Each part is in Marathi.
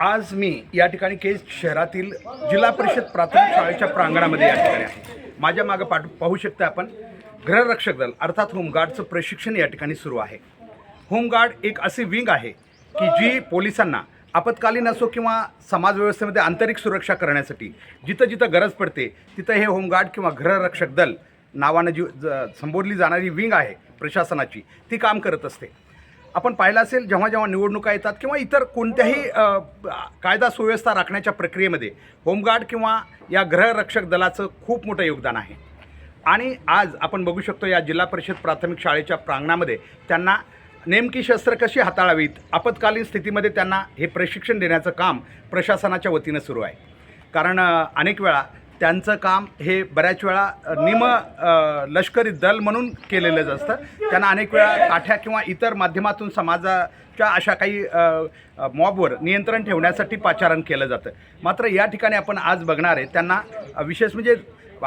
आज मी या ठिकाणी केज शहरातील जिल्हा परिषद प्राथमिक शाळेच्या प्रांगणामध्ये या ठिकाणी आहे. माझ्या मागं पाठ पाहू शकता आपण. गृहरक्षक दल अर्थात होमगार्डचं प्रशिक्षण या ठिकाणी सुरू आहे. होमगार्ड एक असे विंग आहे की जी पोलिसांना आपत्कालीन असो किंवा समाजव्यवस्थेमध्ये आंतरिक सुरक्षा करण्यासाठी जिथं जिथं गरज पडते तिथं हे होमगार्ड किंवा गृहरक्षक दल नावानं जी ज- संबोधली जाणारी विंग आहे प्रशासनाची ती काम करत असते. आपण पाहिलं असेल जेव्हा जेव्हा निवडणुका येतात किंवा इतर कोणत्याही कायदा सुव्यवस्था राखण्याच्या प्रक्रियेमध्ये होमगार्ड किंवा या गृहरक्षक दलाचं खूप मोठं योगदान आहे. आणि आज आपण बघू शकतो या जिल्हा परिषद प्राथमिक शाळेच्या प्रांगणामध्ये त्यांना नेमकी शस्त्र कशी हाताळावीत आपत्कालीन स्थितीमध्ये त्यांना हे प्रशिक्षण देण्याचं काम प्रशासनाच्या वतीनं सुरू आहे. कारण अनेक वेळा त्यांचं काम हे बऱ्याच वेळा निम लष्करी दल म्हणून केलेलंच असतं. त्यांना अनेक वेळा काठ्या किंवा इतर माध्यमातून समाजाच्या अशा काही मॉबवर नियंत्रण ठेवण्यासाठी पाचारण केलं जातं. मात्र या ठिकाणी आपण आज बघणार आहे त्यांना विशेष म्हणजे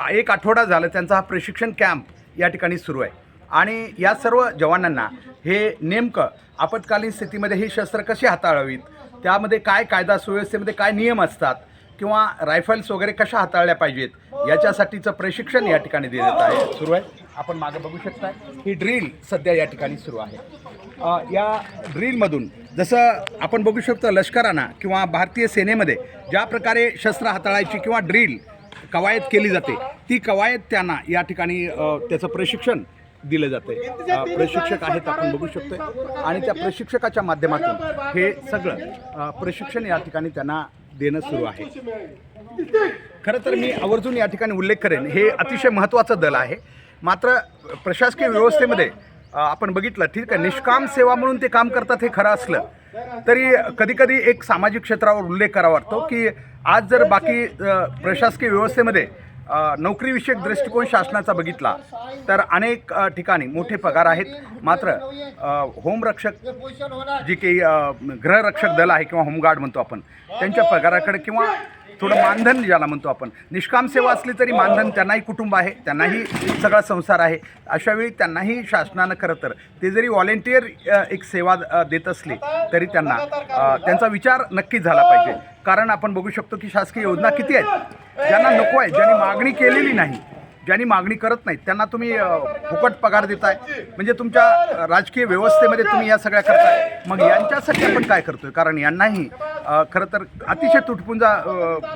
एक आठवडा झालं त्यांचा हा प्रशिक्षण कॅम्प या ठिकाणी सुरू आहे. आणि या सर्व जवानांना हे नेमकं आपत्कालीन स्थितीमध्ये ही शस्त्र कशी हाताळावीत? त्यामध्ये काय कायदा सुव्यवस्थेमध्ये काय नियम असतात? किंवा रायफल्स वगैरे कशा हाताळल्या पाहिजेत याच्यासाठीचं प्रशिक्षण या ठिकाणी देण्यात आहे. सुरू आहे. आपण मागं बघू शकता ही ड्रिल सध्या या ठिकाणी सुरू आहे. या ड्रिलमधून जसं आपण बघू शकतो लष्करांना किंवा भारतीय सेनेमध्ये ज्या प्रकारे शस्त्र हाताळायची किंवा ड्रिल कवायत केली जाते ती कवायत त्यांना या ठिकाणी त्याचं प्रशिक्षण दिलं जाते प्रशिक्षक आहेत आपण बघू शकतो आणि त्या प्रशिक्षकाच्या माध्यमातून हे सगळं प्रशिक्षण या ठिकाणी त्यांना देणं सुरू आहे. खरं तर मी आवर्जून या ठिकाणी उल्लेख करेन हे अतिशय महत्त्वाचं दल आहे. मात्र प्रशासकीय व्यवस्थेमध्ये आपण बघितलं ठीक आहे निष्काम सेवा म्हणून ते काम करतात हे खरं असलं तरी कधीकधी एक सामाजिक क्षेत्रावर उल्लेख करावा वाटतो की आज जर बाकी प्रशासकीय व्यवस्थेमध्ये नोकरीविषयक दृष्टिकोन शासनाचा बघितला तर अनेक ठिकाणी मोठे पगार आहेत. मात्र होमरक्षक जी काही गृहरक्षक दल आहे किंवा होमगार्ड म्हणतो आपण त्यांच्या पगाराकडे किंवा थोडं मानधन ज्याला म्हणतो आपण निष्काम सेवा असली तरी मानधन त्यांनाही कुटुंब आहे त्यांनाही सगळा संसार आहे. अशावेळी त्यांनाही शासनानं खरं तर ते जरी व्हॉलेंटियर एक सेवा देत असली तरी त्यांना त्यांचा विचार नक्कीच झाला पाहिजे. कारण आपण बघू शकतो की शासकीय योजना किती आहेत? ज्यांना नको आहे ज्यांनी मागणी केलेली नाही ज्यांनी मागणी करत नाहीत त्यांना तुम्ही फुकट पगार देताय. म्हणजे तुमच्या राजकीय व्यवस्थेमध्ये तुम्ही या सगळ्या करताय. मग यांच्यासाठी आपण काय करतोय? कारण यांनाही खरं तर अतिशय तुटपुंजा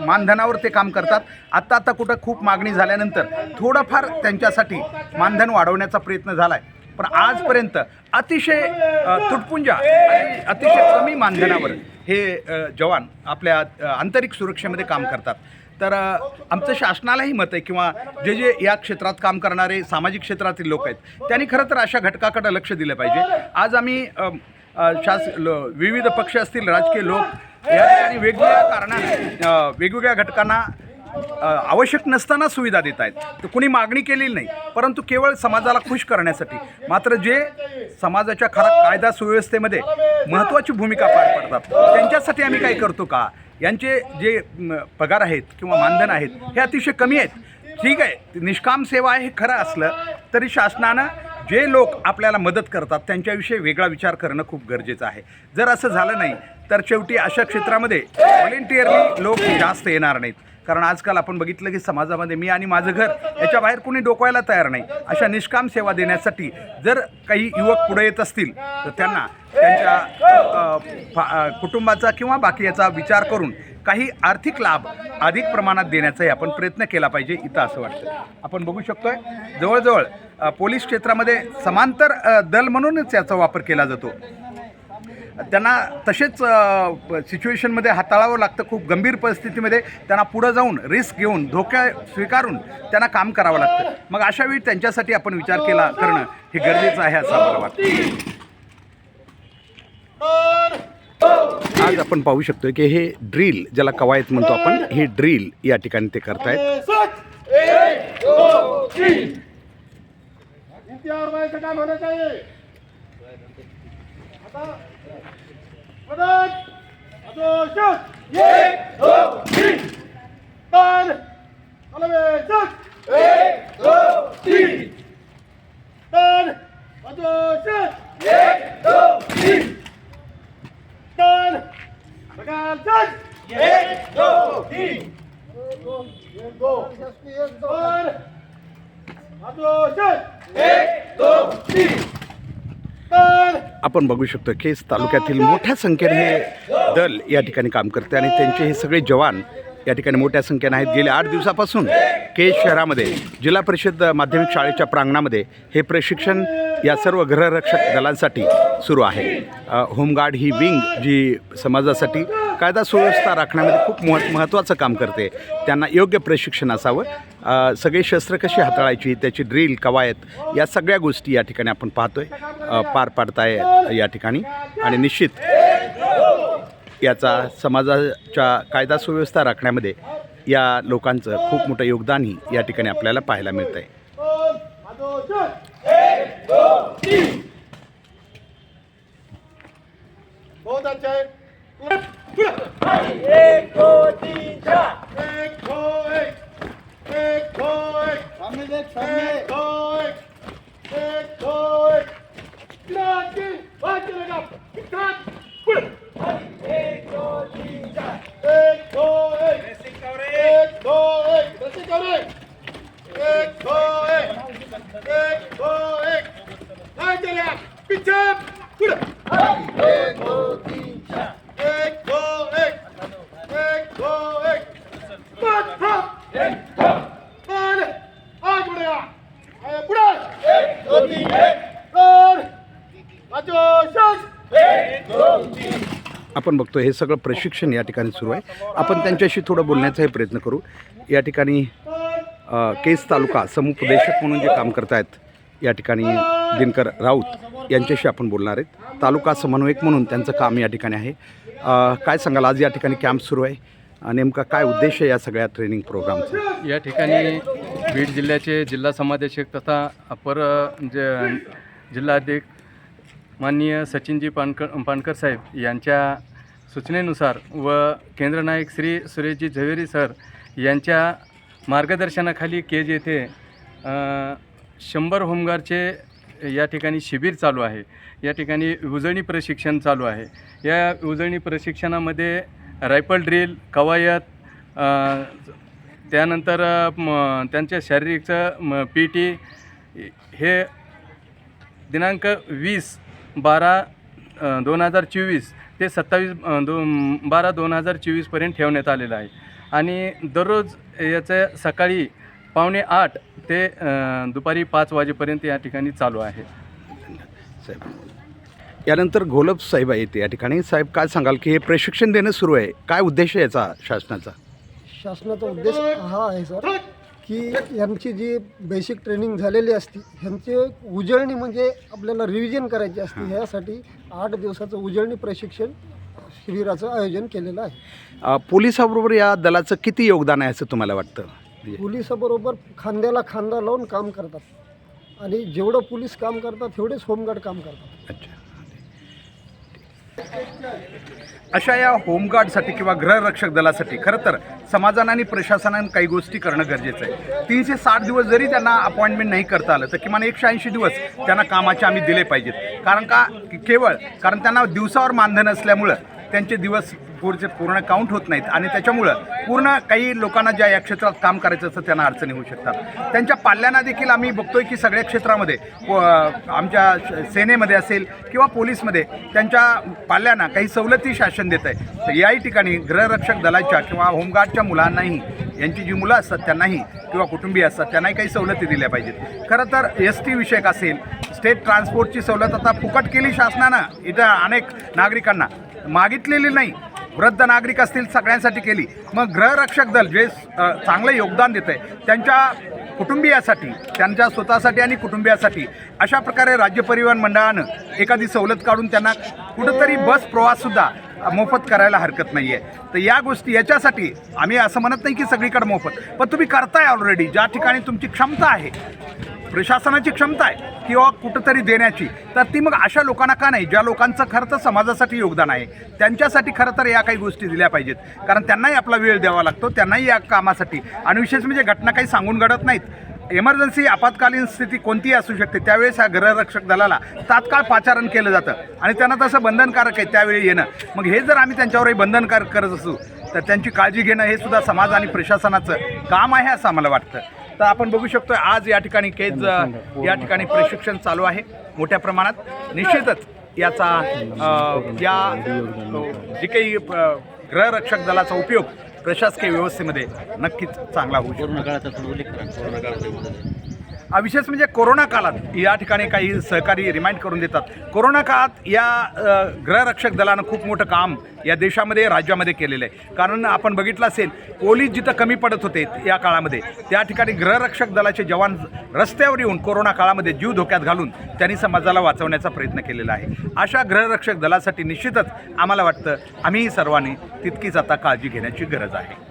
मानधनावर ते काम करतात. आत्ता आता कुठं खूप मागणी झाल्यानंतर थोडंफार त्यांच्यासाठी मानधन वाढवण्याचा प्रयत्न झाला आहे पण आजपर्यंत अतिशय तुटपुंजा अतिशय कमी मानधनावर हे जवान आपल्या आंतरिक सुरक्षेमध्ये काम करतात. तर आमचं शासनालाही मत आहे किंवा जे जे या क्षेत्रात काम करणारे सामाजिक क्षेत्रातील लोक आहेत त्यांनी खरं तर अशा घटकाकडे लक्ष दिलं पाहिजे. आज आम्ही शास विविध पक्ष असतील राजकीय लोक या ठिकाणी वेगवेगळ्या कारणाने वेगवेगळ्या घटकांना आवश्यक नसताना सुविधा देत आहेत. तर कुणी मागणी केलेली नाही परंतु केवळ समाजाला खुश करण्यासाठी. मात्र जे समाजाच्या खरा कायदा सुव्यवस्थेमध्ये महत्त्वाची भूमिका पार पडतात त्यांच्यासाठी आम्ही काय करतो का? यांचे जे पगार आहेत किंवा मानधन आहेत हे अतिशय कमी आहेत. ठीक आहे निष्काम सेवा आहे हे खरं असलं तरी शासनानं जे लोक आपल्याला मदत करतात त्यांच्याविषयी वेगळा विचार करणं खूप गरजेचं आहे. जर असं झालं नाही तर शेवटी अशा क्षेत्रामध्ये व्हॉलेंटिअरली लोक जास्त येणार नाहीत. कारण आजकाल आपण बघितलं की समाजामध्ये मी आणि माझं घर याच्या बाहेर कोणी डोकवायला तयार नाही. अशा निष्काम सेवा देण्यासाठी जर काही युवक पुढे येत असतील तर त्यांना त्यांच्या फा- कुटुंबाचा किंवा बाकी याचा विचार करून काही आर्थिक लाभ अधिक प्रमाणात देण्याचाही आपण प्रयत्न केला पाहिजे इथं असं वाटतं. आपण बघू शकतोय जवळजवळ पोलीस क्षेत्रामध्ये समांतर दल म्हणूनच याचा वापर केला जातो. त्यांना तसेच सिच्युएशनमध्ये हाताळावं लागतं खूप गंभीर परिस्थितीमध्ये. त्यांना पुढं जाऊन रिस्क घेऊन धोक्या स्वीकारून त्यांना काम करावं लागतं. मग अशा वेळी त्यांच्यासाठी आपण विचार केला करणं हे गरजेचं आहे असं मला वाटतं. आज आपण पाहू शकतो की हे ड्रिल ज्याला कवायत म्हणतो आपण हे ड्रिल या ठिकाणी ते करतायत. इंतजार भाई का काम आपण बघू शकतो केस तालुक्यातील मोठ्या संख्येने हे दल या ठिकाणी काम करते आणि त्यांचे हे सगळे जवान या ठिकाणी मोठ्या संख्येने आहेत. गेल्या आठ दिवसापासून केज शहरामध्ये जिल्हा परिषद माध्यमिक शाळेच्या प्रांगणामध्ये हे प्रशिक्षण या सर्व गृहरक्षक दलांसाठी सुरू आहे. होमगार्ड ही विंग जी समाजासाठी कायदा सुव्यवस्था राखण्यामध्ये खूप मह महत्त्वाचं काम करते. त्यांना योग्य प्रशिक्षण असावं. सगळे शस्त्र कशी हाताळायची त्याची ड्रिल कवायत या सगळ्या गोष्टी या ठिकाणी आपण पाहतोय. आहे पार पाडताय या ठिकाणी. आणि निश्चित याचा समाजाच्या कायदा सुव्यवस्था राखण्यामध्ये या लोकांचं खूप मोठं योगदानही या ठिकाणी आपल्याला पाहायला मिळतं आहे हो, एक दो तीन बहुत अच्छा है एक दो तीन चार एक दो एक एक दो एक सामने देख सामने एक दो एक एक दो एक क्रांति बात चलेगा क्रांति पुढे एक दो तीन चार एक दो एक एक दो एक रसिक कवरे एक दो एक एक दो एक नाही चलेगा पीछे पुढे एक दो तीन चार एक दो एक एक दो एक पाच थांब एक दोन आग बढ़ेगा आगे पुढे एक दो तीन एक दोन वाचो शस एक दो तीन आपण बघतो हे सगळं प्रशिक्षण या ठिकाणी सुरू आहे. आपण त्यांच्याशी थोडं बोलण्याचाही प्रयत्न करू. या ठिकाणी केस तालुका समुपदेशक म्हणून जे काम करत आहेत या ठिकाणी दिनकर राऊत यांच्याशी आपण बोलणार आहेत. तालुका समन्वयक म्हणून त्यांचं काम या ठिकाणी आहे. काय सांगाल? आज या ठिकाणी कॅम्प सुरू आहे. नेमका काय उद्देश आहे या सगळ्या ट्रेनिंग प्रोग्रामचा? या ठिकाणी बीड जिल्ह्याचे जिल्हा समादेशक तथा अपर ज जिल्हाध्यक्ष माननीय सचिनजी पानकर पानकर साहेब यांच्या सूचनेनुसार व केंद्रनायक श्री सुरेशजी झवेरी सर यांच्या मार्गदर्शनाखाली केज येथे शंभर होमगारचे या ठिकाणी शिबिर चालू आहे. या ठिकाणी उजळणी प्रशिक्षण चालू आहे. या उजळणी प्रशिक्षणामध्ये रायफल ड्रिल कवायत त्यानंतर म, त्यांच्या शारीरिकचं पी टी हे दिनांक वीस बारा दोन हजार चोवीस ते सत्तावीस दोन बारा दोन हजार चोवीसपर्यंत ठेवण्यात आलेलं आहे. आणि दररोज याचं सकाळी पावणे आठ ते दुपारी पाच वाजेपर्यंत या ठिकाणी चालू आहे. साहेब यानंतर घोलप साहेब आहेत या ठिकाणी. साहेब काय सांगाल की हे प्रशिक्षण देणं सुरू आहे. काय उद्देश आहे याचा शासनाचा? शासनाचा उद्देश हा आहे सर. की यांची जी बेसिक ट्रेनिंग झालेली असते ह्यांची उजळणी म्हणजे आपल्याला रिव्हिजन करायची असते ह्यासाठी आठ दिवसाचं उजळणी प्रशिक्षण शिबिराचं आयोजन केलेलं आहे. अ, पोलिसाबरोबर या दलाचं किती योगदान आहे असं तुम्हाला वाटतं? म्हणजे पोलिसाबरोबर खांद्याला खांदा लावून काम करतात. आणि जेवढं पोलीस काम करतात तेवढेच होमगार्ड काम करतात. अच्छा. अशा या होमगार्डसाठी किंवा गृहरक्षक दलासाठी खरं तर समाजानं आणि प्रशासनानं काही गोष्टी करणं गरजेचं आहे. तीनशे साठ दिवस जरी त्यांना अपॉइंटमेंट नाही करता आलं तर किमान एकशे ऐंशी दिवस त्यांना कामाचे आम्ही दिले पाहिजेत. कारण का? केवळ कारण त्यांना दिवसावर मानधन असल्यामुळं त्यांचे दिवस पुढचे पूर्ण काउंट होत नाहीत. आणि त्याच्यामुळं पूर्ण काही लोकांना ज्या या क्षेत्रात काम करायचं असतं त्यांना अडचणी होऊ शकतात. त्यांच्या पाल्यांना देखील आम्ही बघतोय की सगळ्या क्षेत्रामध्ये आमच्या सेनेमध्ये असेल किंवा पोलीसमध्ये त्यांच्या पाल्यांना काही सवलती शासन देत आहे तर याही ठिकाणी गृहरक्षक दलाच्या किंवा होमगार्डच्या मुलांनाही यांची जी मुलं असतात त्यांनाही किंवा कुटुंबीय असतात त्यांनाही काही सवलती दिल्या पाहिजेत. खरं तर एस टी विषयक असेल स्टेट ट्रान्सपोर्टची सवलत आता फुकट केली शासनानं इथं अनेक नागरिकांना. मागितलेली नाही. वृद्ध नागरिक असतील सगळ्यांसाठी केली. मग गृहरक्षक दल जे चांगलं योगदान देत आहे त्यांच्या कुटुंबियासाठी त्यांच्या स्वतःसाठी आणि कुटुंबियासाठी अशा प्रकारे राज्य परिवहन मंडळानं एखादी सवलत काढून त्यांना कुठंतरी बस प्रवाससुद्धा मोफत करायला हरकत नाही आहे तर या गोष्टी याच्यासाठी आम्ही असं म्हणत नाही की सगळीकडे मोफत पण तुम्ही करताय ऑलरेडी ज्या ठिकाणी तुमची क्षमता आहे प्रशासनाची क्षमता आहे किंवा कुठंतरी देण्याची तर ती मग अशा लोकांना का नाही? ज्या लोकांचं खरं तर समाजासाठी योगदान आहे त्यांच्यासाठी खरं तर या काही गोष्टी दिल्या पाहिजेत. कारण त्यांनाही आपला वेळ द्यावा लागतो त्यांनाही या कामासाठी. आणि विशेष म्हणजे घटना काही सांगून घडत नाहीत. इमर्जन्सी आपत्कालीन स्थिती कोणतीही असू शकते त्यावेळेस ह्या गृहरक्षक दलाला तात्काळ पाचारण केलं जातं. आणि त्यांना तसं बंधनकारक आहे त्यावेळी येणं. मग हे जर आम्ही त्यांच्यावरही बंधनकारक करत असू तर त्यांची काळजी घेणं हे सुद्धा समाज आणि प्रशासनाचं काम आहे असं आम्हाला वाटतं. तर आपण बघू शकतो आज या ठिकाणी केज या ठिकाणी प्रशिक्षण चालू आहे. मोठ्या प्रमाणात. निश्चितच याचा या जे काही गृहरक्षक दलाचा उपयोग प्रशासकीय व्यवस्थेमध्ये नक्कीच चांगला होऊ शकतो. काळाचा उल्लेख करा. हा विशेष म्हणजे कोरोना काळात या ठिकाणी काही सहकारी रिमाइंड करून देतात. कोरोना काळात या गृहरक्षक दलानं खूप मोठं काम या देशामध्ये राज्यामध्ये केलेलं आहे. कारण आपण बघितलं असेल पोलीस जिथं कमी पडत होते या काळामध्ये त्या ठिकाणी गृहरक्षक दलाचे जवान रस्त्यावर येऊन कोरोना काळामध्ये जीव धोक्यात घालून त्यांनी समाजाला वाचवण्याचा प्रयत्न केलेला आहे. अशा गृहरक्षक दलासाठी निश्चितच आम्हाला वाटतं आम्ही सर्वांनी तितकीच आता काळजी घेण्याची गरज आहे.